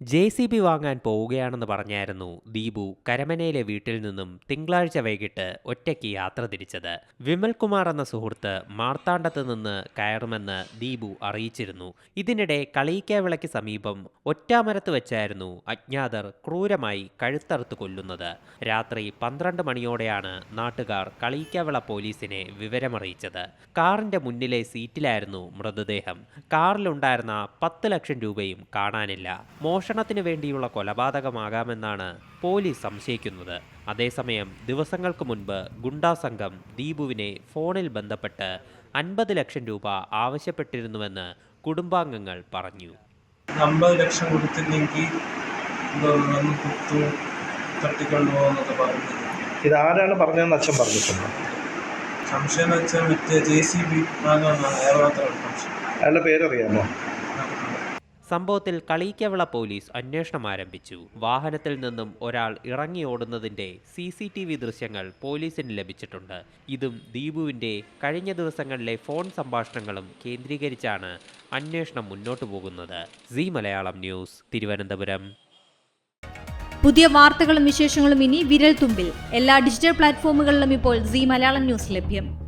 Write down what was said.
J C B വാങ്ങാൻ പോവുകയാണെന്ന് പറഞ്ഞായിരുന്നു ദീപു കരമനയിലെ വീട്ടിൽ നിന്നും തിങ്കളാഴ്ച വൈകിട്ട് ഒറ്റയ്ക്ക് യാത്ര തിരിച്ചത്. വിമൽകുമാർ എന്ന സുഹൃത്ത് മാർത്താണ്ഡത്ത് നിന്ന് കയറുമെന്ന് ദീപു അറിയിച്ചിരുന്നു. ഇതിനിടെ കളിയിക്കാവിളയ്ക്ക് സമീപം ഒറ്റാമരത്ത് വെച്ചായിരുന്നു അജ്ഞാതർ ക്രൂരമായി കഴുത്തറുത്ത് കൊല്ലുന്നത്. രാത്രി പന്ത്രണ്ട് മണിയോടെയാണ് നാട്ടുകാർ കളിയിക്കാവിള പോലീസിനെ വിവരമറിയിച്ചത്. കാറിന്റെ മുന്നിലെ സീറ്റിലായിരുന്നു മൃതദേഹം. കാറിലുണ്ടായിരുന്ന പത്ത് ലക്ഷം രൂപയും കാണാനില്ല. മോഷണത്തിന് വേണ്ടിയുള്ള കൊലപാതകമാകാമെന്നാണ് പോലീസ് സംശയിക്കുന്നത്. അതേസമയം ദിവസങ്ങൾക്ക് മുൻപ് ഗുണ്ടാ സംഘം ദീപുവിനെ ഫോണിൽ ബന്ധപ്പെട്ട് അൻപത് ലക്ഷം രൂപ ആവശ്യപ്പെട്ടിരുന്നുവെന്ന് കുടുംബാംഗങ്ങൾ പറഞ്ഞു. അമ്പത് ലക്ഷം കൊടുത്തില്ലെങ്കിൽ പറഞ്ഞു ഇതാരാണ് പറഞ്ഞതെന്ന് അച്ഛൻ പറഞ്ഞിട്ടുണ്ട്? സംശയം വെച്ചാൽ മറ്റേ ജെ സി ബി വാങ്ങാനാണ് അയാൾ മാത്രമാണ് സംശയം. അയാളുടെ പേരറിയാമോ? സംഭവത്തിൽ കളീക്കവിള പോലീസ് അന്വേഷണം ആരംഭിച്ചു. വാഹനത്തിൽ നിന്നും ഒരാൾ ഇറങ്ങി ഓടുന്നതിന്റെ സി സി ടി വി ദൃശ്യങ്ങൾ പോലീസിന് ലഭിച്ചിട്ടുണ്ട്. ഇതും ദീപുവിന്റെ കഴിഞ്ഞ ദിവസങ്ങളിലെ ഫോൺ സംഭാഷണങ്ങളും കേന്ദ്രീകരിച്ചാണ് അന്വേഷണം മുന്നോട്ടു പോകുന്നത്. C Malayalam news Thiruvananthapuram. പുതിയ വാർത്തകളും വിശേഷങ്ങളും ഇനി വിരൽ തുമ്പിൽ എല്ലാ ഡിജിറ്റൽ പ്ലാറ്റ്ഫോമുകളിലും ഇപ്പോൾ സി മലയാളം ന്യൂസ് ലഭ്യം.